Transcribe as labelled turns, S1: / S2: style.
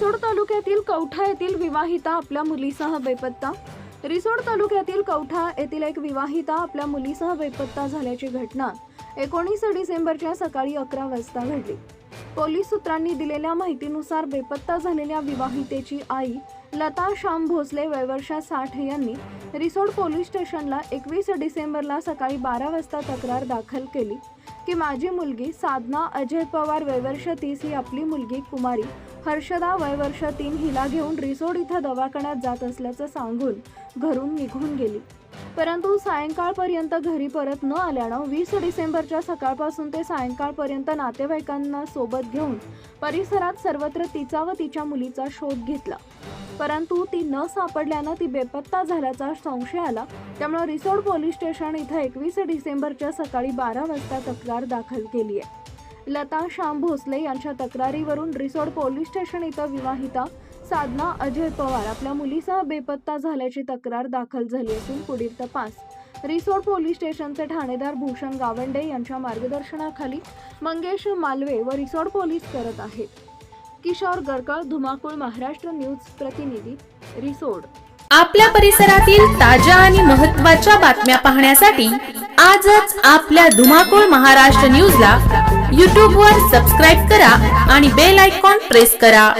S1: रिसोड तालुक्यातील कवठा येथील विवाहिता आपल्या मुलीसह बेपत्ता. रिसोड तालुक्यातील कवठा येथील एक विवाहिता आपल्या मुलीसह बेपत्ता झाल्याची घटना एकोणीस डिसेंबरच्या सकाळी अकरा वाजता घडली. पोलीस सूत्रांनी दिलेल्या माहितीनुसार बेपत्ता झालेल्या विवाहितेची आई लता श्याम भोसले वयवर्षा साठ यांनी रिसोड पोलीस स्टेशनला एकवीस डिसेंबरला सकाळी बारा वाजता तक्रार दाखल केली की माझी मुलगी साधना अजय पवार वयवर्ष तीस ही आपली मुलगी कुमारी हर्षदा वयवर्ष तीन हिला घेऊन रिसोड इथं दवाखान्यात जात असल्याचं सांगून घरून निघून गेली. परंतु सायंकाळपर्यंत घरी परत न आल्यानं वीस डिसेंबरच्या सकाळपासून ते सायंकाळपर्यंत नातेवाईकांना सोबत घेऊन परिसरात सर्वत्र तिचा व तिच्या मुलीचा शोध घेतला. परंतु ती न सापडल्यानं ती बेपत्ता झाल्याचा संशय आला. त्यामुळे रिसोड पोलीस स्टेशन इथं एकवीस डिसेंबरच्या सकाळी बारा वाजता तक्रार दाखल केली आहे. लता श्याम भोसले यांच्या तक्रारीवरून रिसोड पोलीस स्टेशन इथं विवाहिता साधना अजय पवार. आपल्या मुलीसह बेपत्ता झाल्याची तक्रार दाखल झाली असून पुढील तपास. रिसोड पोलीस स्टेशनचे ठाणेदार भूषण गावंडे यांच्या मार्गदर्शनाखाली मंगेश मालवे व रिसोड पोलीस करत आहेत. किशोर गरकळ धुमाकूळ महाराष्ट्र न्यूज प्रतिनिधी रिसोड.
S2: आपल्या परिसरातील ताज्या आणि महत्त्वाच्या बातम्या पाहण्यासाठी आजच आपल्या धुमाकूळ महाराष्ट्र न्यूजला यूट्यूबवर सबस्क्राईब करा आणि बेल आयकॉन प्रेस करा.